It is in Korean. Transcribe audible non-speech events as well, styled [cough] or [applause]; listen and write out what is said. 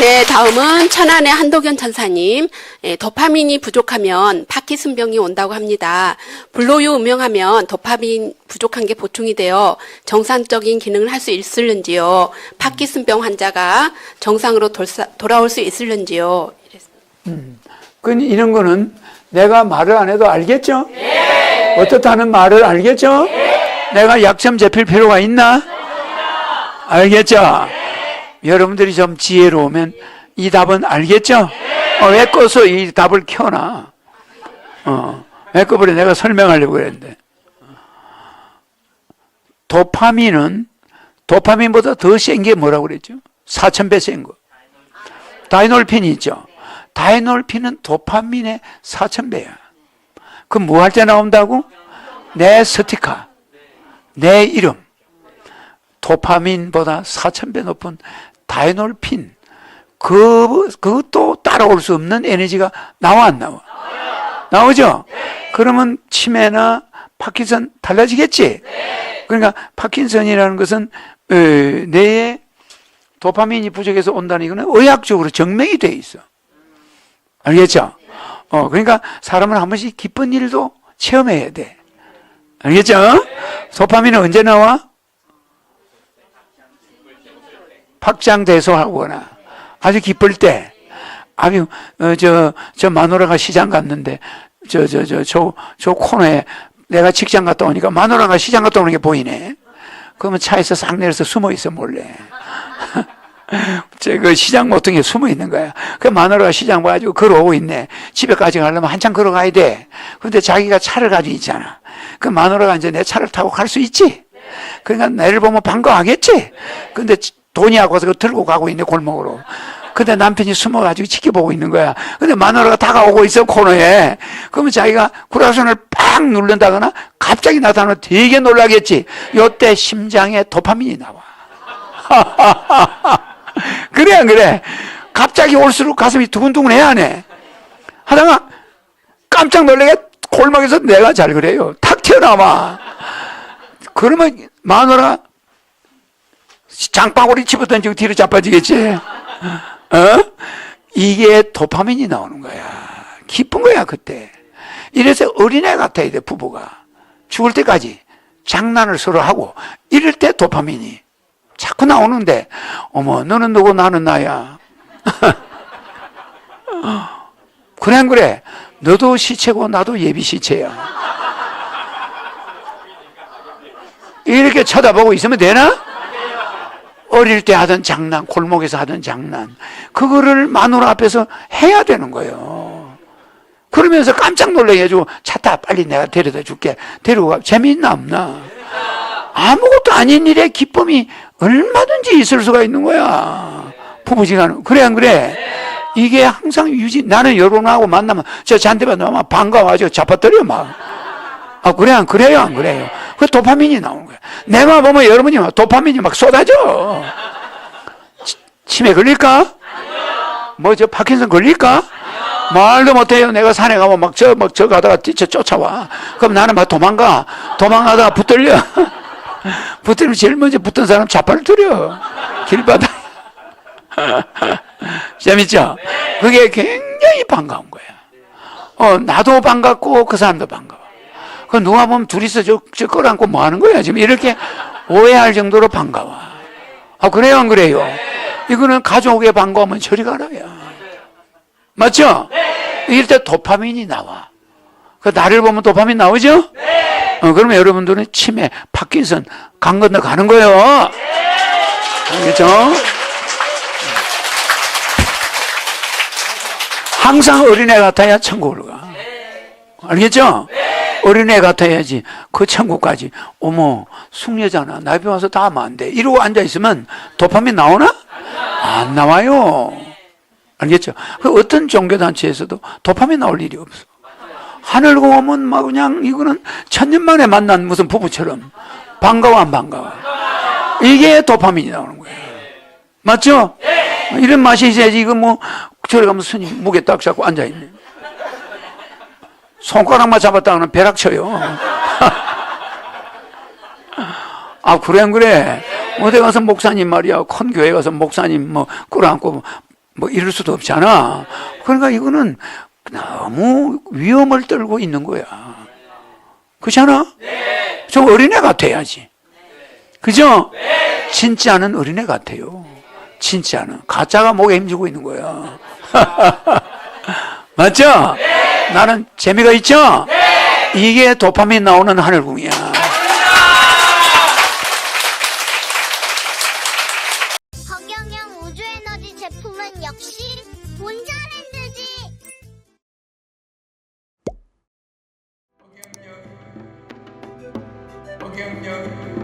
네, 다음은 천안의 한도견 천사님. 예, 도파민이 부족하면 파키슨병이 온다고 합니다. 불로유 음용하면 도파민 부족한 게 보충이 되어 정상적인 기능을 할 수 있을는지요. 파키슨병 환자가 정상으로 돌사, 돌아올 수 있을는지요. 그 이런 거는 내가 말을 안 해도 알겠죠? 어떻다는 말을 알겠죠? 내가 약점 잡힐 필요가 있나? 알겠죠? 여러분들이 좀 지혜로우면 이 답은 알겠죠? 어, 왜 꺼서 이 답을 켜놔? 어, 왜 꺼버려? 내가 설명하려고 그랬는데. 도파민은 도파민보다 더 센 게 뭐라고 그랬죠? 4,000배 센 거. 다이놀핀이 있죠. 다이놀핀은 도파민의 4,000배야. 그럼 뭐할 때 나온다고? 내 스티커, 내 이름. 도파민보다 4,000배 높은 다이놀핀. 그, 그것도 따라올 수 없는 에너지가 나와, 안 나와? 나오죠? 그러면 치매나 파킨슨 달라지겠지? 그러니까 파킨슨이라는 것은, 어, 뇌에 도파민이 부족해서 온다는 이거는 의학적으로 증명이 돼 있어. 알겠죠? 어, 그러니까 사람은 한 번씩 기쁜 일도 체험해야 돼. 알겠죠? 도파민은 언제 나와? 박장대소하거나 아주 기쁠 때 아주 어, 저, 저 마누라가 시장 갔는데 저 저 저 저 저 코너에 내가 직장 갔다 오니까 마누라가 시장 갔다 오는 게 보이네. 그러면 차에서 싹 내려서 숨어 있어 몰래. [laughs] 저그 시장 모퉁이에 숨어 있는 거야. 그 마누라가 시장 봐가지고 걸어오고 있네. 집에까지 가려면 한참 걸어가야 돼. 근데 자기가 차를 가지고 있잖아. 그 마누라가 이제 내 차를 타고 갈 수 있지. 그러니까 나를 보면 반가워하겠지. 근데 돈이 하고서 그 들고 가고 있네 골목으로. 근데 남편이 숨어가지고 지켜보고 있는 거야. 근데 마누라가 다가오고 있어 코너에. 그러면 자기가 구라선을 팍 누른다거나 갑자기 나타나면 되게 놀라겠지. 요때 심장에 도파민이 나와. [laughs] 그래 안 그래? 갑자기 올수록 가슴이 두근두근해 안 해? 하다가 깜짝 놀래게 골목에서 내가 잘 그래요. 탁 튀어나와. 그러면 마누라 장바구니 집어던지고 뒤로 자빠지겠지. 어? 이게 도파민이 나오는 거야. 기쁜 거야 그때. 이래서 어린애 같아야 돼 부부가 죽을 때까지 장난을 서로 하고 이럴 때 도파민이 자꾸 나오는데 어머 너는 누구 나는 나야. [laughs] 그래 안 그래? 너도 시체고 나도 예비 시체야. 이렇게 쳐다보고 있으면 되나? 어릴 때 하던 장난, 골목에서 하던 장난, 그거를 마누라 앞에서 해야 되는 거예요. 그러면서 깜짝 놀라게 해주고, 차 타, 빨리 내가 데려다 줄게. 데리고 가. 재미있나, 없나? 아무것도 아닌 일에 기쁨이 얼마든지 있을 수가 있는 거야. 부부지간은. 그래, 안 그래? 이게 항상 유지, 나는 여러분하고 만나면, 저 잔대만 나면 반가워가지고 잡아떨려, 막. 아, 그래, 안 그래요, 안 그래요? 그 도파민이 나오는 거야. 내만 보면 여러분이 막 도파민이 막 쏟아져. 치, 치매 걸릴까? 뭐, 저 파킨슨 걸릴까? 말도 못해요. 내가 산에 가면 막 저, 막 저 가다가 뛰쳐 쫓아와. 그럼 나는 막 도망가. 도망가다가 붙들려. [laughs] 붙들면 제일 먼저 붙은 사람 자팔을 들여. 길바닥. [laughs] 재밌죠? 그게 굉장히 반가운 거야. 어, 나도 반갑고 그 사람도 반가워. 그 누가 보면 둘이서 저, 저 끌어안고 뭐 하는 거야, 지금. 이렇게 오해할 정도로 반가워. 아, 그래요, 안 그래요? 이거는 가족의 반가움은 저리 가라야. 맞죠? 이럴 때 도파민이 나와. 그 나를 보면 도파민 나오죠? 어, 그러면 여러분들은 치매, 파킨슨, 간 건너 가는 거예요. 알겠죠? 항상 어린애 같아야 천국을 가. 알겠죠? 어린애 같아야지. 그 천국까지. 어머 숙녀잖아. 나비 와서 다 하면 안 돼. 이러고 앉아있으면 도파민 나오나? 안 나와요. 알겠죠? 그 어떤 종교단체에서도 도파민 나올 일이 없어. 하늘 공하면 막 그냥 이거는 천년 만에 만난 무슨 부부처럼. 반가워 안 반가워? 이게 도파민이 나오는 거예요. 맞죠? 이런 맛이 있어야지 이거 뭐 저리 가면 스님 무게 딱 잡고 앉아있네 손가락만 잡았다가는 벼락 쳐요. 아, 그래, 안 그래? 어디 가서 목사님 말이야. 큰 교회 가서 목사님 뭐, 끌어안고 뭐 이럴 수도 없잖아. 그러니까 이거는 너무 위험을 떨고 있는 거야. 그렇잖아? 좀 어린애 같아야지. 그죠? 진짜는 어린애 같아요. 진짜는. 가짜가 목에 힘주고 있는 거야. [laughs] 맞죠? 나는 재미가 있죠? 이게 도파민 나오는 하늘궁이야. 허경영 우주에너지 제품은 역시 본자랜드지. 허경영